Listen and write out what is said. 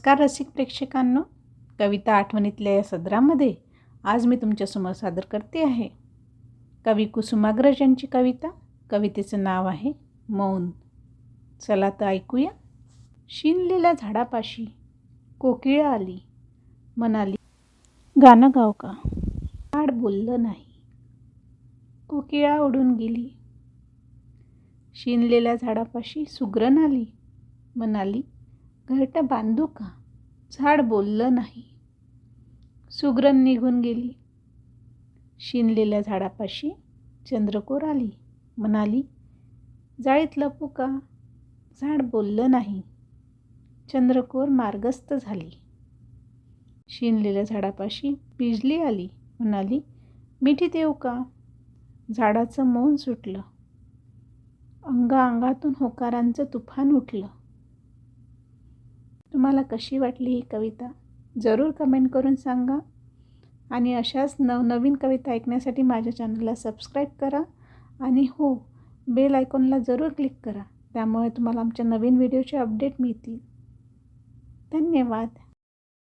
नमस्कार रसिक प्रेक्षकांनो. कविता आठवणीतल्या या सदरामध्ये आज मी तुमच्यासमोर सादर करते आहे. कवी कुसुमाग्रज यांची कविता. कवितेचं नाव आहे मौन. चला तर ऐकूया. शिनलेल्या झाडापाशी कोकिळा आली. म्हणाली गाणं गाव का? झाड बोललं नाही. कोकिळा उडून गेली. शिनलेल्या झाडापाशी सुग्रण आली. म्हणाली घरटं बांधू का? झाड बोललं नाही. सुगरण निघून गेली. शिनलेल्या झाडापाशी चंद्रकोर आली. म्हणाली जाळीत लपू का? झाड बोललं नाही. चंद्रकोर मार्गस्थ झाली. शिनलेल्या झाडापाशी बिजली आली. म्हणाली मिठीत येऊ का? झाडाचं मौन सुटलं. अंगा अंगातून होकारांचं तुफान उठलं. तुम्हाला कशी वाटली ही कविता? जरूर कमेंट करून सांगा. आणि अशाच नवनवीन कविता ऐकण्यासाठी माझ्या चॅनलला सबस्क्राईब करा. आणि हो बेल आयकॉनला जरूर क्लिक करा. त्यामुळे तुम्हाला आमच्या नवीन व्हिडिओचे अपडेट मिळतील. धन्यवाद.